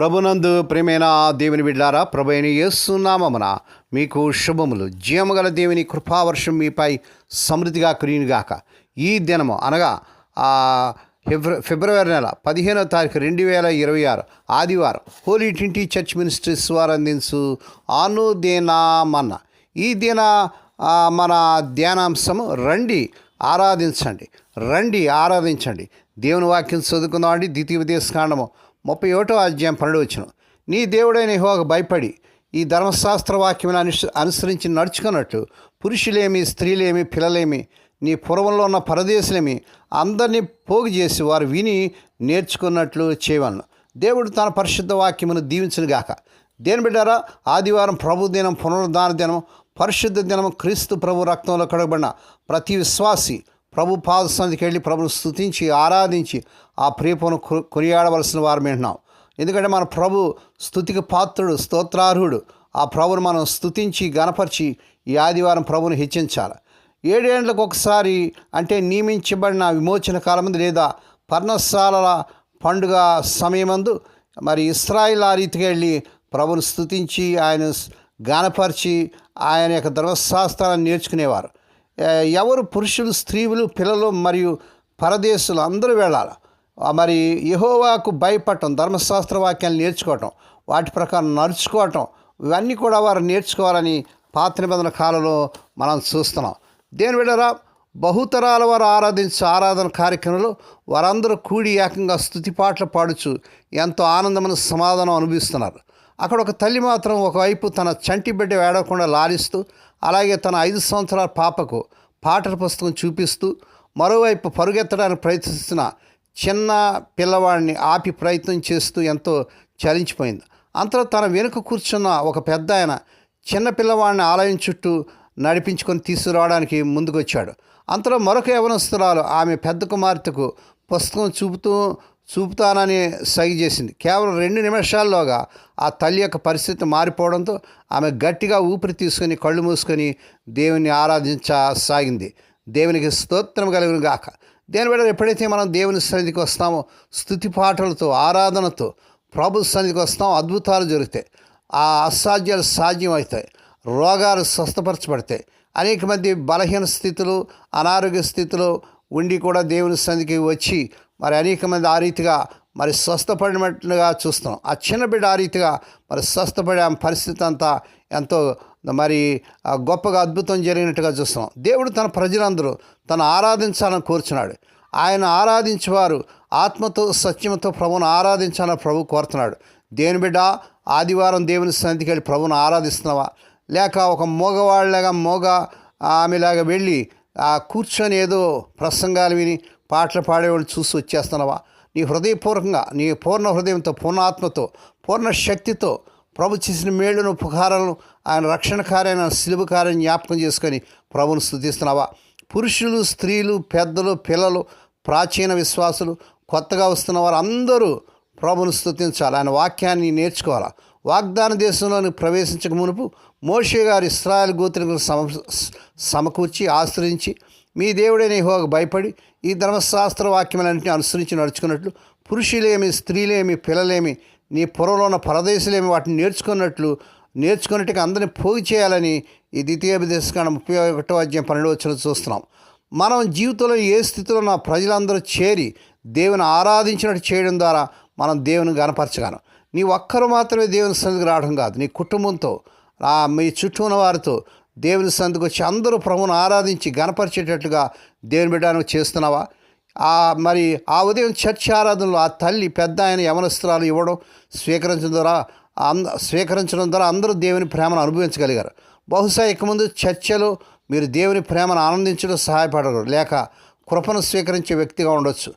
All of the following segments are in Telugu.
ప్రభునందు ప్రేమైన దేవుని బిడ్డారా ప్రభు అయిన యేసునామమున మీకు శుభములు. జీవగల దేవుని కృపావర్షం మీపై సమృద్ధిగా కురియునుగాక ఈ దినము అనగా ఫిబ్ర ఫిబ్రవరి నెల పదిహేనో తారీఖు రెండు వేల ఇరవై ఆరు ఆదివారం హోలీ ట్వంటీ చర్చ్ మినిస్ట్రీస్ వారు అందించు అనుదినామన్న. ఈ దిన మన ధ్యానాంశము రండి ఆరాధించండి. రండి ఆరాధించండి. దేవుని వాక్యం చదువుకుందామండి. ద్వితీయ ద్వితీయోపదేశకాండము ముప్పై ఒకటో అధ్యాయం పన్నెండు వచ్చిన నీ దేవుడైన హోగ భయపడి ఈ ధర్మశాస్త్ర వాక్యం అనుసరించి నడుచుకున్నట్టు పురుషులేమి స్త్రీలేమి పిల్లలేమి నీ పూర్వంలో ఉన్న పరదేశులేమి అందరినీ పోగు చేసి వారు విని నేర్చుకున్నట్లు చేయవలను. దేవుడు తన పరిశుద్ధ వాక్యమును దీవించునుగాక దేని బిడ్డారా ఆదివారం ప్రభు దినం పునరుద్ధాన దినం పరిశుద్ధ దినం క్రీస్తు ప్రభు రక్తంలో కడగబడిన ప్రతి విశ్వాసి ప్రభు పాద సన్నిధికి వెళ్ళి ప్రభును స్తుతించి ఆరాధించి ఆ ప్రియపును కొనియాడవలసిన వారు వింటున్నాం. ఎందుకంటే మన ప్రభు స్థుతికి పాత్రుడు స్తోత్రార్హుడు. ఆ ప్రభుని మనం స్తుతించి గణపరిచి ఈ ఆదివారం ప్రభుని హెచ్చించాలి. ఏడేండ్లకు ఒకసారి అంటే నియమించబడిన విమోచన కాలమందు లేదా పర్ణశాలల పండుగ సమయమందు మరి ఇస్రాయిల్ ఆ రీతికి వెళ్ళి ప్రభుని స్తుతించి ఆయన గానపరిచి ఆయన యొక్క ధర్మశాస్త్రాన్ని నేర్చుకునేవారు. ఎవరు పురుషులు స్త్రీలు పిల్లలు మరియు పరదేశులు అందరూ వెళ్ళాలి. మరి యహోవాకు భయపడటం ధర్మశాస్త్ర వాక్యాలు నేర్చుకోవటం వాటి ప్రకారం నడుచుకోవటం ఇవన్నీ కూడా వారు నేర్చుకోవాలని పాత నిబంధన కాలంలో మనం చూస్తున్నాం. దేని విడరా బహుతరాల వారు ఆరాధించే ఆరాధన కార్యక్రమంలో వారందరూ కూడి ఏకంగా స్థుతి పాటలు పాడుచు ఎంతో ఆనందమైన సమాధానం అనుభవిస్తున్నారు. అక్కడ ఒక తల్లి మాత్రం ఒకవైపు తన చంటి బిడ్డ వేడకుండా లాలిస్తూ అలాగే తన ఐదు సంవత్సరాల పాపకు పాటల పుస్తకం చూపిస్తూ మరోవైపు పరుగెత్తడానికి ప్రయత్నిస్తున్న చిన్న పిల్లవాడిని ఆపి ప్రయత్నం చేస్తూ ఎంతో చలించిపోయింది. అంతలో తన వెనుక కూర్చున్న ఒక పెద్ద ఆయన చిన్న పిల్లవాడిని ఆలయం చుట్టూ నడిపించుకొని తీసుకురావడానికి ముందుకొచ్చాడు. అంతలో మరొక యవనస్తురాలు ఆమె పెద్ద కుమార్తెకు పుస్తకం చూపుతూ చూపుతానని సగి చేసింది. కేవలం రెండు నిమిషాల్లోగా ఆ తల్లి యొక్క పరిస్థితి మారిపోవడంతో ఆమె గట్టిగా ఊపిరి తీసుకొని కళ్ళు మూసుకొని దేవుని ఆరాధించసాగింది. దేవునికి స్తోత్రం కలిగిన గాక దేని బిడ్డ ఎప్పుడైతే మనం దేవుని సన్నిధికి వస్తామో స్థుతి పాటలతో ఆరాధనతో ప్రభు సన్నిధికి వస్తామో అద్భుతాలు జరుగుతాయి. ఆ అసాధ్యాలు సాధ్యం అవుతాయి రోగాలు స్వస్థపరచబడతాయి. అనేక మంది బలహీన స్థితులు అనారోగ్య స్థితిలో ఉండి కూడా దేవుని సన్నిధికి వచ్చి మరి అనేక మంది ఆ రీతిగా మరి స్వస్థపడినట్లుగా చూస్తాం ఆ చిన్న బిడ్డ ఆ రీతిగా మరి స్వస్థపడే ఆమె పరిస్థితి అంతా ఎంతో మరి గొప్పగా అద్భుతం జరిగినట్టుగా చూస్తాం దేవుడు తన ప్రజలందరూ తను ఆరాధించాలని కోరుచున్నాడు. ఆయన ఆరాధించేవారు ఆత్మతో సత్యంతో ప్రభువును ఆరాధించాలని ప్రభు కోరుతున్నాడు. దేని బిడ్డ? ఆదివారం దేవుని సన్నిధికి వెళ్ళి ప్రభువును ఆరాధిస్తున్నావా? లేక ఒక మోగవాళ్ళగా మోగ ఆమెలాగా వెళ్ళి ఆ కూర్చొని ఏదో ప్రసంగాలు విని పాటలు పాడేవాళ్ళు చూసి వచ్చేస్తున్నావా? నీ హృదయపూర్వకంగా నీ పూర్ణ హృదయంతో పూర్ణాత్మతో పూర్ణ శక్తితో ప్రభు చేసిన మేలును ఉపకారాలను ఆయన రక్షణ కార్యాన్ని శిలువ కార్యం జ్ఞాపకం చేసుకొని ప్రభును స్థుతిస్తున్నావా పురుషులు స్త్రీలు పెద్దలు పిల్లలు ప్రాచీన విశ్వాసులు కొత్తగా వస్తున్న వారు అందరూ ప్రభును స్థుతించాలి ఆయన వాక్యాన్ని నేర్చుకోవాలి? వాగ్దాన దేశంలోని ప్రవేశించక మునుపు మోషే గారు ఇస్రాయల్ గోత్రికులు సమ సమకూర్చి ఆశ్రయించి మీ దేవుడైన హోగ భయపడి ఈ ధర్మశాస్త్ర వాక్యములన్నింటినీ అనుసరించి నడుచుకున్నట్లు పురుషులేమి స్త్రీలేమి పిల్లలేమి నీ పొరలో ఉన్న పరదేశులేమి వాటిని నేర్చుకున్నట్లు నేర్చుకున్నట్టుగా అందరిని పోగు చేయాలని ఈ ద్వితీయోపదేశకాండ ముప్పై ఒకటో అధ్యాయం పన్నెండు వచ్చిన చూస్తున్నాం. మనం జీవితంలో ఏ స్థితిలో ఉన్న ప్రజలందరూ చేరి దేవుని ఆరాధించినట్టు చేయడం ద్వారా మనం దేవుని గనపరచగాను నీ ఒక్కరు మాత్రమే దేవుని సన్నిధికి రావడం కాదు నీ కుటుంబంతో మీ చుట్టూ ఉన్న వారితో దేవుని సందుకు వచ్చి అందరూ ప్రభును ఆరాధించి గనపరిచేటట్లుగా దేవుని బిడ్డను చేస్తున్నావా? ఆ మరి ఆ ఉదయం చర్చ్ ఆరాధనలో ఆ తల్లి పెద్ద ఆయన యవనస్త్రాలు ఇవ్వడం స్వీకరించడం ద్వారా అంద స్వీకరించడం ద్వారా అందరూ దేవుని ప్రేమను అనుభవించగలిగారు. బహుశా ఇక ముందు చర్చలు మీరు దేవుని ప్రేమను ఆనందించడం సహాయపడరు. లేక కృపను స్వీకరించే వ్యక్తిగా ఉండొచ్చు.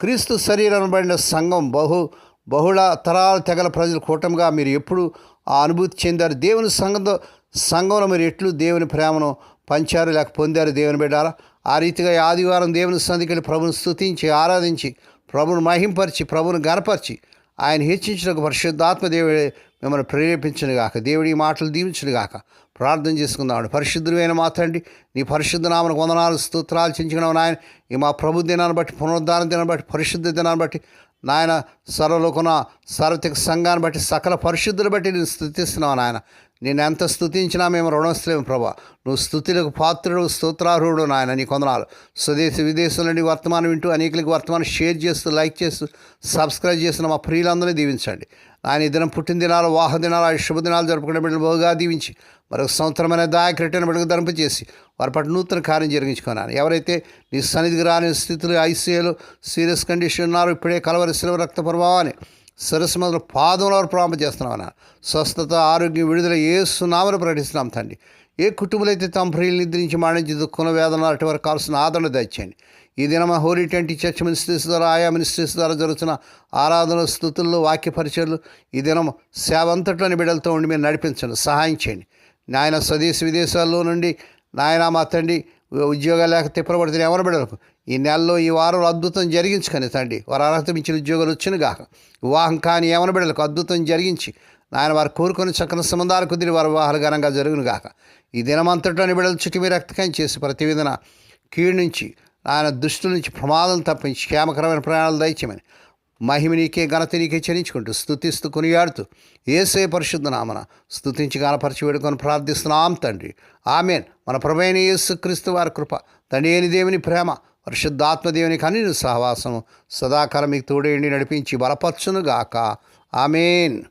క్రీస్తు శరీరం పడిన సంఘం బహు బహుళ తరాల తెగల ప్రజల కూటమిగా మీరు ఎప్పుడు ఆ అనుభూతి చెందారు. దేవుని సంఘంతో సంఘంలో మీరు ఎట్లు దేవుని ప్రేమను పంచారు లేక పొందారు దేవుని బిడ్డారా? ఆ రీతిగా ఆదివారం దేవుని సంధికి ప్రభుని స్తుతించి ఆరాధించి ప్రభుని మహింపరిచి ప్రభును గనపరిచి ఆయన హెచ్చించిన పరిశుద్ధాత్మ దేవుడే మిమ్మల్ని ప్రేరేపించను గాక దేవుడి మాటలు దీవించను గాక ప్రార్థన చేసుకుందామండి పరిశుద్ధుడైన మాత్రండి నీ పరిశుద్ధ నామను వందనాలు స్తోత్రాలు చించుకున్నాం నాయన. ఈ మా ప్రభు దినాన్ని బట్టి పునరుద్ధారణ దినాన్ని బట్టి పరిశుద్ధ దినాన్ని బట్టి నాయన సర్వలోకున సార్వత్రిక సంఘాన్ని బట్టి సకల పరిశుద్ధులు బట్టి నేను స్థుతిస్తున్నావు నాయన. నేను ఎంత స్థుతించినా మేము రుణస్థలేము ప్రభా. నువ్వు స్థుతులకు పాత్రుడు స్తోత్రార్హుడు నాయన నీ కొందనాలు స్వదేశ విదేశంలో నీ వర్తమానం వింటూ అనేకులకు వర్తమానం షేర్ చేస్తూ లైక్ చేస్తూ సబ్స్క్రైబ్ చేస్తున్న మా ప్రియులందరినీ దీవించండి. ఆయన ఈ దినం పుట్టిన దినాలు వాహ దినాలు శుభ దినాలు జరుపుకునే బిడ్డలు బహుగా దీవించి మరొక సంవత్సరమైన దాయక రిటర్న్ ధరింపు చేసి వారి పట్ల నూతన కార్యం జరిగించుకున్నాను. ఎవరైతే నీ సన్నిధికి రాని స్థితిలో ఐసీఏలు సీరియస్ కండిషన్ ఉన్నారు ఇప్పుడే కలవరి శిలవ రక్త ప్రభావాన్ని సరస్సు మొదలు పాదంలో ప్రారంభం చేస్తున్నామన్నా స్వస్థత ఆరోగ్యం విడుదల ఏ సునామను ప్రకటిస్తున్నాం తండ్రి. ఏ కుటుంబాలైతే తమ ప్రియులు నిద్రించి మాడించి దుఃఖం వేదన అటు వరకు కావాల్సిన ఆదరణ దయచేయండి. ఈ దినం హోరీ ట్వంటీ చర్చ్ మినిస్ట్రీస్ ద్వారా ఆయా మినిస్ట్రీస్ ద్వారా జరుగుతున్న ఆరాధన స్థుతుల్లో వాక్య పరిచయలు ఈ దినం సేవ అంతట్లోని బిడ్డలతో ఉండి మీరు నడిపించండి. సహాయం చేయండి. నాయన స్వదేశ విదేశాల్లో నుండి నాయన మా తండ్రి ఉద్యోగాలు లేక తిప్పబడుతున్న ఎవరు బిడ్డలకు ఈ నెలలో ఈ వారంలో అద్భుతం జరిగించుకొని తండ్రి. వారు అర్హత మించిన ఉద్యోగాలు వచ్చిన గాక వివాహం కాని యవన బిడ్డలకు అద్భుతం జరిగించి నాయన వారు కోరుకొని చక్కని సంబంధాలు కుదిరి వారి వివాహాలు ఘనంగా జరుగును గాక ఈ దినమంతట్లోని బిడ్డలు చుట్టూ మీరు రక్తకం చేసి ప్రతి విధన కీడు నుంచి ఆయన దుష్టుల నుంచి ప్రమాదం తప్పించి క్షేమకరమైన ప్రయాణాలు దయచేయమని మహిమ నీకే ఘనత నీకే చెల్లించుకుంటూ స్థుతిస్తూ కొనియాడుతూ ఏసే పరిశుద్ధ నామన స్థుతించి గానపరిచి వేడుకొని ప్రార్థిస్తున్నాం తండ్రి. ఆమెన్. మన ప్రభైన యేసు క్రీస్తు వారి కృప తండ్రి అయిన దేవుని ప్రేమ పరిశుద్ధాత్మదేవుని కన్నీ సహవాసం సదాకాలం మీకు తోడేండి నడిపించి బలపరచును గాక ఆమెన్.